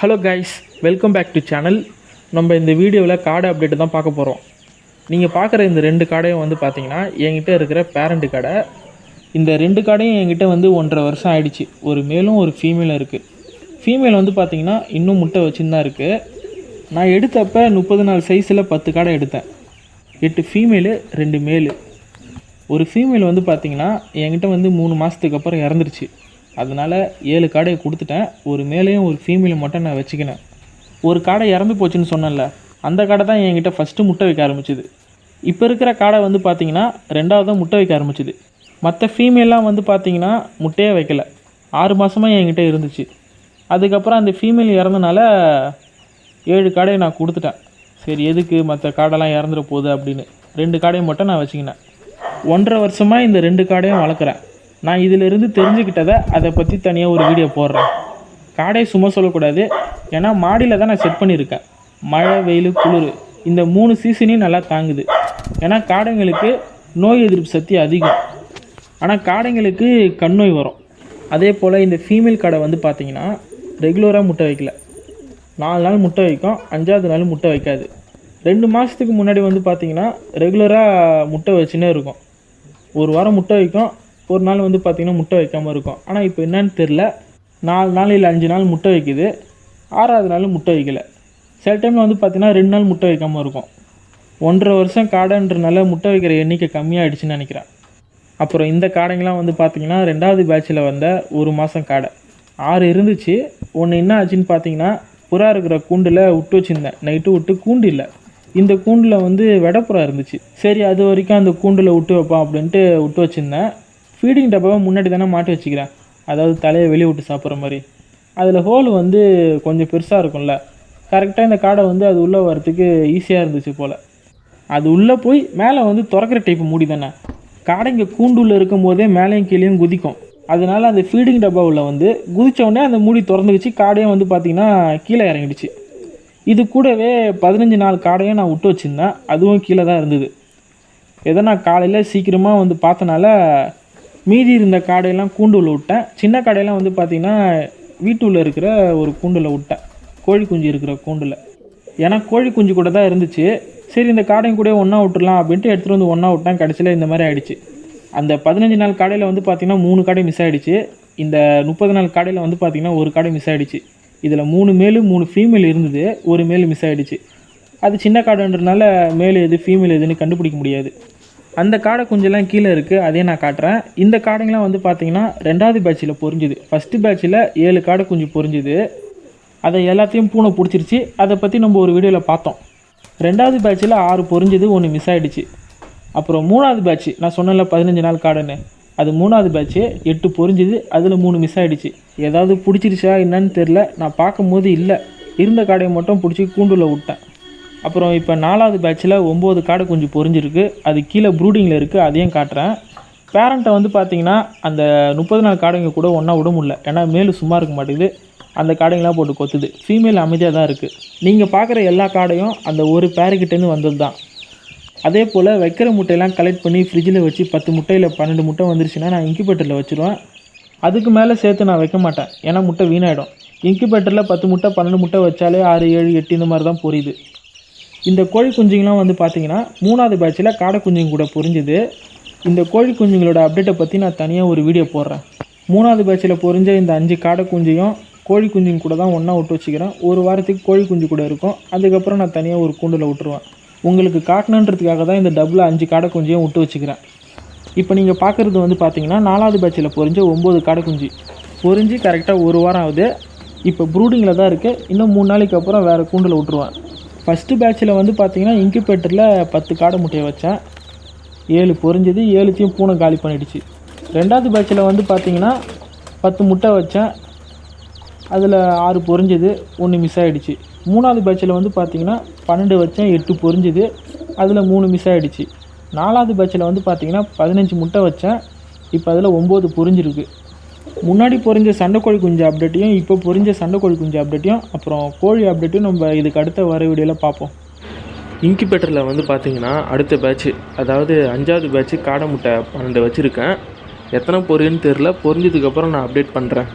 Hello guys welcome back to channel நம்ம இந்த வீடியோவில் காடை அப்டேட்டு தான் பார்க்க போகிறோம் நீங்கள் பார்க்குற இந்த ரெண்டு காடையும் வந்து பார்த்தீங்கன்னா என்கிட்ட இருக்கிற பேரண்ட்டு கடை. இந்த ரெண்டு காடையும் என்கிட்ட வந்து ஒன்றரை வருஷம் ஆயிடுச்சு. ஒரு மேலும் ஒரு ஃபீமேலும் இருக்குது ஃபீமேல் வந்து பார்த்தீங்கன்னா இன்னும் முட்டை வச்சுன்னு தான் இருக்குது நான் எடுத்தப்ப முப்பது நாள் சைஸில் பத்து காடை எடுத்தேன். எட்டு ஃபீமேலு ரெண்டு மேலு ஒரு ஃபீமேல் வந்து பார்த்தீங்கன்னா என்கிட்ட வந்து மூணு மாதத்துக்கு அப்புறம் இறந்துருச்சு. அதனால் ஏழு காடையை கொடுத்துட்டேன். ஒரு மேலேயும் ஒரு ஃபீமேலும் மட்டும் நான் வச்சுக்கினேன். ஒரு காடை இறந்து போச்சுன்னு சொன்னேன்ல அந்த காடை தான் என்கிட்ட ஃபஸ்ட்டு முட்டை வைக்க ஆரம்பிச்சுது. இப்போ இருக்கிற காடை வந்து பார்த்தீங்கன்னா ரெண்டாவது முட்டை வைக்க ஆரம்பிச்சுது. மற்ற ஃபீமேல்லாம் வந்து பார்த்தீங்கன்னா முட்டையே வைக்கல. ஆறு மாதமாக என்கிட்ட இருந்துச்சு. அதுக்கப்புறம் அந்த ஃபீமேல் இறந்தனால ஏழு காடையை நான் கொடுத்துட்டேன். சரி எதுக்கு மற்ற காடெல்லாம் இறந்துட போகுது அப்படின்னு. ரெண்டு காடையை மட்டும் நான் வச்சுக்கினேன். ஒன்றரை வருஷமாக இந்த ரெண்டு காடையும் வளர்க்குறேன். நான் இதிலிருந்து தெரிஞ்சுக்கிட்டதை அதை பற்றி தனியாக ஒரு வீடியோ போடுறேன். காடையை சும்மா சொல்லக்கூடாது. ஏன்னா மாடியில் தான் நான் செட் பண்ணியிருக்கேன். மழை வெயில் குளிர் இந்த மூணு சீசனையும் நல்லா தாங்குது. ஏன்னா காடைங்களுக்கு நோய் எதிர்ப்பு சக்தி அதிகம். ஆனால் காடைங்களுக்கு கண் நோய் வரும். அதே போல் இந்த ஃபீமேல் காடை வந்து பார்த்தீங்கன்னா ரெகுலராக முட்டை வைக்கல. நாலு நாள் முட்டை வைக்கும் அஞ்சாவது நாள் முட்டை வைக்காது. ரெண்டு மாதத்துக்கு முன்னாடி வந்து பார்த்தீங்கன்னா ரெகுலராக முட்டை வச்சுன்னே இருக்கும். ஒரு வாரம் முட்டை வைக்கும் ஒரு நாள் வந்து பார்த்திங்கன்னா முட்டை வைக்காமல் இருக்கும். ஆனால் இப்போ என்னன்னு தெரில நாலு நாள் இல்லை அஞ்சு நாள் முட்டை வைக்குது. ஆறாவது நாள் முட்டை வைக்கல. சில டைமில் வந்து பார்த்திங்கன்னா ரெண்டு நாள் முட்டை வைக்காமல் இருக்கும். ஒன்றரை வருஷம் காடைன்றனால முட்டை வைக்கிற எண்ணிக்கை கம்மியாகிடுச்சுன்னு நினைக்கிறேன். அப்புறம் இந்த காடைங்கெலாம் வந்து பார்த்திங்கன்னா ரெண்டாவது பேட்சில் வந்த ஒரு மாதம் காடை. ஆறு இருந்துச்சு. ஒன்று என்ன ஆச்சுன்னு பார்த்தீங்கன்னா புறா இருக்கிற கூண்டில் விட்டு வச்சுருந்தேன். நைட்டு விட்டு கூண்டு இல்லை. இந்த கூண்டில் வந்து வெடப்புறா இருந்துச்சு. சரி அது வரைக்கும் அந்த கூண்டில் விட்டு வைப்பான் அப்படின்ட்டு விட்டு வச்சுருந்தேன். ஃபீடிங் டப்பாவை முன்னாடி தானே மாட்டி வச்சுக்கிறேன். அதாவது தலையை வெளியே விட்டு சாப்பிட்ற மாதிரி. அதில் ஹோல் வந்து கொஞ்சம் பெருசாக இருக்கும்ல. கரெக்டாக இந்த காடை வந்து அது உள்ளே வரத்துக்கு ஈஸியாக இருந்துச்சு போல். அது உள்ளே போய் மேலே வந்து திறக்கிற டைப் மூடி தானே. காடைங்க கூண்டுள்ள இருக்கும் போதே மேலேயும் கீழேயும் குதிக்கும். அதனால் அந்த ஃபீடிங் டப்பாவில் வந்து குதிச்ச உடனே அந்த மூடி திறந்துக்கிச்சு காடையும் வந்து பார்த்திங்கன்னா கீழே இறங்கிடுச்சு. இது கூடவே பதினஞ்சு நாள் காடையும் நான் விட்டு வச்சுருந்தேன். அதுவும் கீழே தான் இருந்தது. எதனா நான் காலையில் சீக்கிரமாக வந்து பார்த்தனால மீதி இருந்த காடையெல்லாம் கூண்டுல விட்டேன். சின்ன காடையெல்லாம் வந்து பார்த்திங்கன்னா வீட்டுள்ள இருக்கிற ஒரு கூண்டில் விட்டேன். கோழி குஞ்சு இருக்கிற கூண்டில். ஏன்னா கோழி குஞ்சு கூட தான் இருந்துச்சு. சரி இந்த காடையும் கூட ஒன்றா விட்டுலாம் அப்படின்ட்டு எடுத்துகிட்டு வந்து ஒன்றா விட்டேன். கடைசியில் இந்த மாதிரி ஆகிடுச்சு அந்த பதினஞ்சு நாள் காடையில் வந்து பார்த்திங்கன்னா மூணு காடை மிஸ் ஆகிடுச்சு இந்த முப்பது நாள் காடையில் வந்து பார்த்திங்கன்னா ஒரு காடை மிஸ் ஆகிடுச்சு இதில் மூணு மேலு மூணு ஃபீமேல் இருந்தது. ஒரு மேல் மிஸ் ஆகிடுச்சு அது சின்ன காடுன்றதுனால மேல் எது ஃபீமேல் எதுன்னு கண்டுபிடிக்க முடியாது. அந்த காடை குஞ்செல்லாம் கீழே இருக்குது அதே நான் காட்டுறேன். இந்த காடைங்களாம் வந்து பார்த்தீங்கன்னா ரெண்டாவது பேட்சில் பொரிஞ்சுது. ஃபஸ்ட்டு பேட்சில் ஏழு காடை குஞ்சு பொரிஞ்சுது. அதை எல்லாத்தையும் பூனை பிடிச்சிருச்சு. அதை பற்றி நம்ம ஒரு வீடியோவில் பார்த்தோம். ரெண்டாவது பேட்சில் ஆறு பொரிஞ்சுது ஒன்று மிஸ் ஆகிடுச்சு அப்புறம் மூணாவது பேட்ச் நான் சொன்னல பதினஞ்சு நாள் காடுன்னு. அது மூணாவது பேட்ச்சு எட்டு பொரிஞ்சுது அதில் மூணு மிஸ் ஆகிடுச்சு ஏதாவது பிடிச்சிருச்சா என்னன்னு தெரில நான் பார்க்கும்போது இல்லை. இருந்த காடையை மட்டும் பிடிச்சி கூண்டில் விட்டேன். அப்புறம் இப்போ நாலாவது பேட்சில் ஒம்பது காடை கொஞ்சம் பொறிஞ்சிருக்கு அது கீழே ப்ரூடிங்கில் இருக்குது அதையும் காட்டுறேன். பேரண்ட்டை வந்து பார்த்தீங்கன்னா அந்த முப்பது நாள் காடைங்க கூட ஒன்றா விட முடியல. ஏன்னா மேலும் சும்மா இருக்க மாட்டேங்குது. அந்த காடைங்களாம் போட்டு கொத்துது. ஃபீமேல் அமைதியாக தான் இருக்குது நீங்கள் பார்க்குற எல்லா காடையும் அந்த ஒரு பேருக்கிட்டேருந்து வந்தது தான் அதே போல் வைக்கிற முட்டையெல்லாம் கலெக்ட் பண்ணி ஃப்ரிட்ஜில் வச்சு பத்து முட்டையில் பன்னெண்டு முட்டை வந்துருச்சுன்னா நான் இன்குபேட்டரில் வச்சுருவேன். அதுக்கு மேலே சேர்த்து நான் வைக்க மாட்டேன். ஏன்னா முட்டை வீணாயிடும். இன்குபேட்டரில் பத்து முட்டை பன்னெண்டு முட்டை வச்சாலே ஆறு ஏழு எட்டு இந்த மாதிரி தான் பொரியுது. இந்த கோழி குஞ்சுங்களாம் வந்து பார்த்தீங்கன்னா மூணாவது பேட்சில் காடை குஞ்சுங்க கூட பொரிஞ்சுது. இந்த கோழி குஞ்சுங்களோட அப்டேட்டை பற்றி நான் தனியாக ஒரு வீடியோ போடுறேன். மூணாவது பேட்சில் பொரிஞ்ச இந்த அஞ்சு காடை குஞ்சையும் கோழி குஞ்சுங்க கூட தான் ஒன்றா விட்டு வச்சுக்கிறேன். ஒரு வாரத்துக்கு கோழி குஞ்சு கூட இருக்கும். அதுக்கப்புறம் நான் தனியாக ஒரு கூண்டில் விட்டுருவேன். உங்களுக்கு காட்டணுன்றதுக்காக தான் இந்த டபுள் அஞ்சு காடை குஞ்சையும் விட்டு வச்சுக்கிறேன். இப்போ நீங்கள் பார்க்குறது வந்து பார்த்தீங்கன்னா நாலாவது பேட்சில் பொரிஞ்ச ஒம்பது காடை குஞ்சு. பொரிஞ்சு கரெக்டாக ஒரு வாரம் ஆகுது. இப்போ ப்ரூடிங்கில் தான் இருக்குது இன்னும் மூணு நாளைக்கு அப்புறம் வேறு கூண்டில் விட்டுருவேன். ஃபஸ்ட்டு பேட்சில் வந்து பார்த்தீங்கன்னா இன்குபேட்டரில் பத்து காடை முட்டையை வச்சேன். ஏழு பொறிஞ்சது ஏழுத்தையும் பூனை காலி பண்ணிடுச்சு. ரெண்டாவது பேட்சில் வந்து பார்த்தீங்கன்னா பத்து முட்டை வச்சேன். அதில் ஆறு பொறிஞ்சது ஒன்று மிஸ் ஆகிடுச்சு மூணாவது பேட்சில் வந்து பார்த்தீங்கன்னா பன்னெண்டு வச்சேன் எட்டு பொரிஞ்சுது அதில் மூணு மிஸ் ஆகிடுச்சு நாலாவது பேட்சில் வந்து பார்த்தீங்கன்னா பதினஞ்சு முட்டை வச்சேன். இப்போ அதில் ஒம்பது பொரிஞ்சிருக்கு. முன்னாடி பொரிஞ்ச சண்டைக்கோழி குஞ்சு அப்டேட்டையும் இப்போ பொரிஞ்ச சண்டைக்கோழி குஞ்சு அப்டேட்டையும் அப்புறம் கோழி அப்டேட்டையும் நம்ம இதுக்கு அடுத்த வர வீடியோவில் பார்ப்போம். இன்குபேட்டரில் வந்து பார்த்தீங்கன்னா அடுத்த பேட்ச்சு அதாவது அஞ்சாவது பேட்ச்சு காடை முட்டை பன்னெண்டு வச்சுருக்கேன். எத்தனை பொரியுன்னு தெரில பொரிஞ்சதுக்கப்புறம் நான் அப்டேட் பண்ணுறேன்